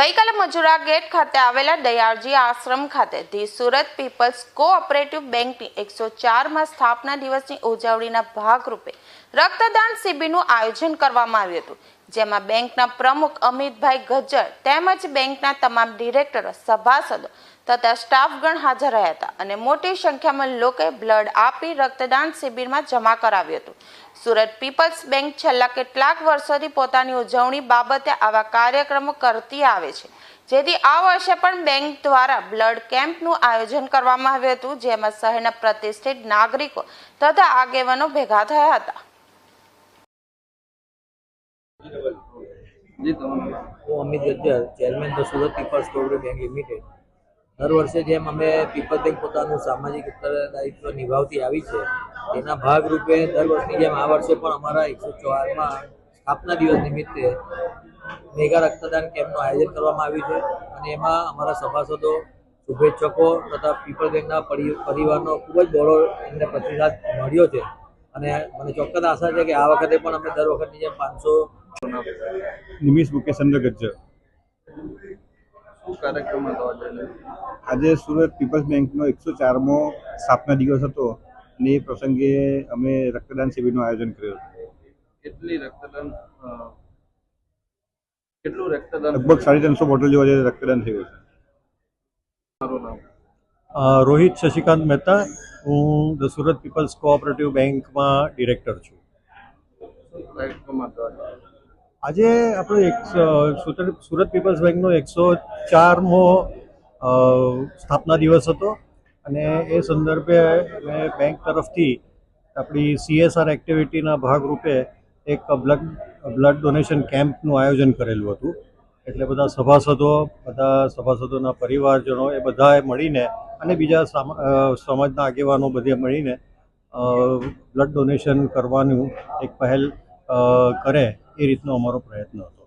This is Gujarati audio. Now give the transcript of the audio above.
ગઈકાલે મજુરા ગેટ ખાતે આવેલા દયાળજી આશ્રમ ખાતે ધી સુરત પીપલ્સ કોઓપરેટિવ બેંકની એકસો ચારમાં સ્થાપના દિવસની ઉજવણીના ભાગરૂપે રક્તદાન શિબિરનું આયોજન કરવામાં આવ્યું હતું. જેમાં બેંકના પ્રમુખ અમિતભાઈ ગજ્જર તેમજ બેંકના તમામ ડિરેક્ટરો, સભાસદો તથા સ્ટાફગણ હાજર રહ્યા હતા અને મોટી સંખ્યામાં લોકોએ બ્લડ આપી રક્તદાન શિબિરમાં જમા કરાવ્યું હતું. સુરત પીપલ્સ બેંક છેલ્લા કેટલાક વર્ષોથી પોતાની ઉજવણી બાબતે આવા કાર્યક્રમો કરતી આવે છે. જેથી આ વર્ષે પણ બેંક દ્વારા બ્લડ કેમ્પનું આયોજન કરવામાં આવ્યું હતું, જેમાં શહેરના પ્રતિષ્ઠિત નાગરિકો તથા આગેવાનો ભેગા થયા હતા. Amit Gajjar chairman the Surat people's cooperative bank limited. દર વર્ષે જેમ અમે પીપલ બેંક પોતાનું સામાજિક ઉત્તરદાયિત્વ નિભાવતી આવી છે, તેના ભાગરૂપે દર વર્ષની જેમ આ વર્ષે પણ અમારા એકસો ચોરમાં સ્થાપના દિવસ નિમિત્તે મેગા રક્તદાન કેમ્પનું આયોજન કરવામાં આવ્યું છે અને એમાં અમારા સભાસદો, શુભેચ્છકો તથા પીપલ બેંકના પરી- પરિવારનો ખૂબ જ બહોળો એમને પ્રતિસાદ મળ્યો છે. અને મને ચોક્કસ આશા છે કે આ વખતે પણ અમે દર વખતની જેમ પાંચસો નિમિષ મુકેશચંદ્ર ગજ્જર શું કાર્યક્રમ હતો આજે સુરત પીપલ્સ બેંકનો એકસો ચારમો સ્થાપના દિવસ હતો અને એ પ્રસંગે અમે રક્તદાન શિબિરનું આયોજન કર્યું હતું. કેટલી રક્તદાન કેટલું રક્તદાન? લગભગ સાડી ત્રણસો બોટલ જેવા જે રક્તદાન થયું છે. રોહિત શશિકાંત મહેતા. હું ધ સુરત પીપલ્સ કોઓપરેટિવ બેંકમાં ડિરેક્ટર છું. આજે આપણો એક સુરત પીપલ્સ બેંકનો એકસો ચારમો સ્થાપના દિવસ હતો. અને એ સંદર્ભે અમે બેંક તરફથી આપણી સીએસઆર એક્ટિવિટીના ભાગરૂપે એક બ્લડ બ્લડ ડોનેશન કેમ્પનું આયોજન કરેલું હતું. એટલે બધા સભાસદો, બધા સભાસદોના પરિવારજનો એ બધાએ મળીને અને બીજા સમાજના આગેવાનો બધે મળીને બ્લડ ડોનેશન કરવાનું એક પહેલ કરે. એ રીતનો અમારો પ્રયત્ન હતો.